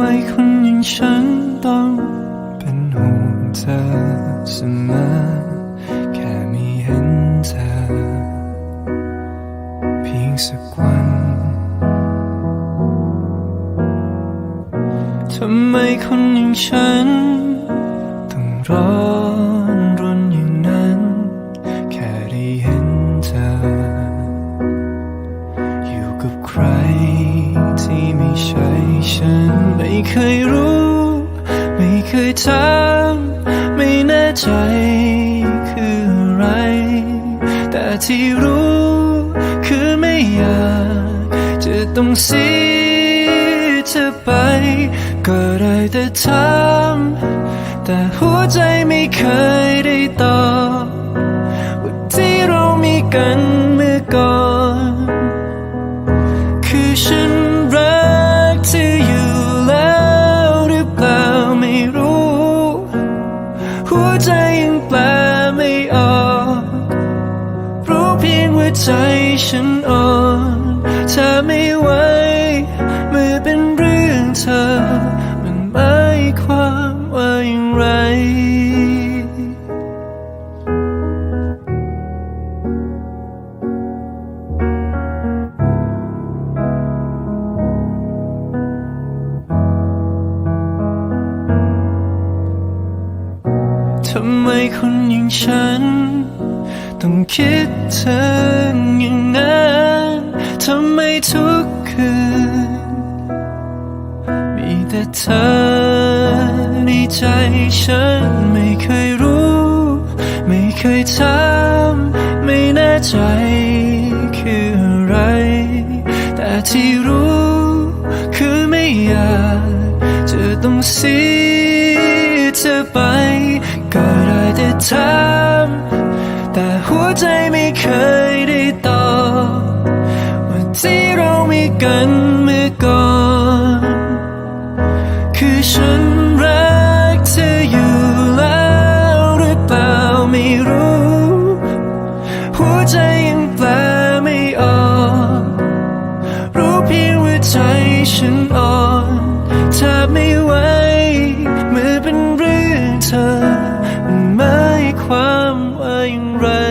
ไมคนอย่างฉันต้องเป็นห่วงเธอเสมอ แค่มีเห็นเธอ เพียงสักวันทำไมคนอย่างฉันต้องรอ เคยถามไม่แน่ใจคืออะไร แต่ที่รู้คือไม่อยากจะต้องเสียเธอไป ก็ได้แต่ถามแต่หัวใจไม่เคยได้ตอบว่าที่เรามีกัน ใจฉันอ่อนเธอไม่ไหวเมื่อเป็นเรื่องเธอ มันหมายความว่าอย่างไร ทำไมคนอย่างฉัน ต้องคิดถึงอย่างนั้นทำไมทุกคืน มีแต่เธอในใจฉันไม่เคยรู้ ไม่เคยถามไม่แน่ใจคืออะไร แต่ที่รู้คือไม่อยากจะต้องเสียเธอไปก็ได้แต่ แต่หัวใจไม่เคยได้ตอบว่าที่เรามีกันเมื่อก่อน คือฉันรักเธออยู่แล้วหรือเปล่าไม่รู้ หัวใจยังแปลไม่ออก รู้เพียงว่าใจฉันอ่อนแทบไม่ไหว rain.